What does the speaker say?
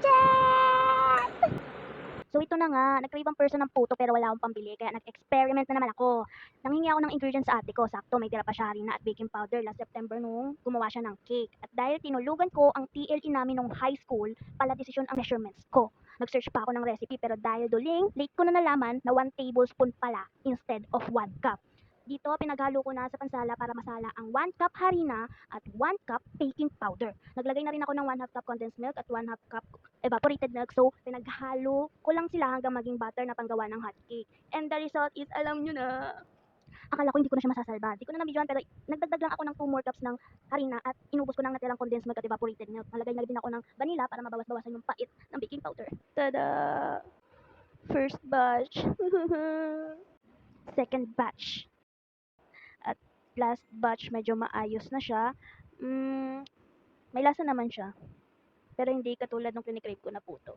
Chat! So ito na nga, nag-crave ang person ng puto pero wala akong pambili kaya nag-experiment na naman ako. Nanghingi ako ng ingredients sa ate ko, sakto may tira pa siya na at baking powder last September nung gumawa siya ng cake. At dahil tinulugan ko ang TLE namin nung high school, pala desisyon ang measurements ko. Nag-search pa ako ng recipe pero dahil duling, late ko na nalaman na 1 tablespoon pala instead of 1 cup. Dito, pinaghalo ko na sa pansala para masala ang 1 cup harina at 1 cup baking powder. Naglagay na rin ako ng 1 half cup condensed milk at 1 half cup evaporated milk. So, pinaghalo ko lang sila hanggang maging butter na panggawa ng hot cake. And the result is, alam nyo na, akala ko hindi ko na siya masasalba. Hindi ko na nabidyoan pero nagdagdag lang ako ng 2 more cups ng harina at inubos ko ng natirang condensed milk at evaporated milk. Nalagay na din ako ng vanilla para mabawas-bawasan yung pait ng baking powder. Tada! First batch. Second batch. Last batch, medyo maayos na siya. Mm, may lasa naman siya. Pero hindi katulad ng kinikrave ko na puto.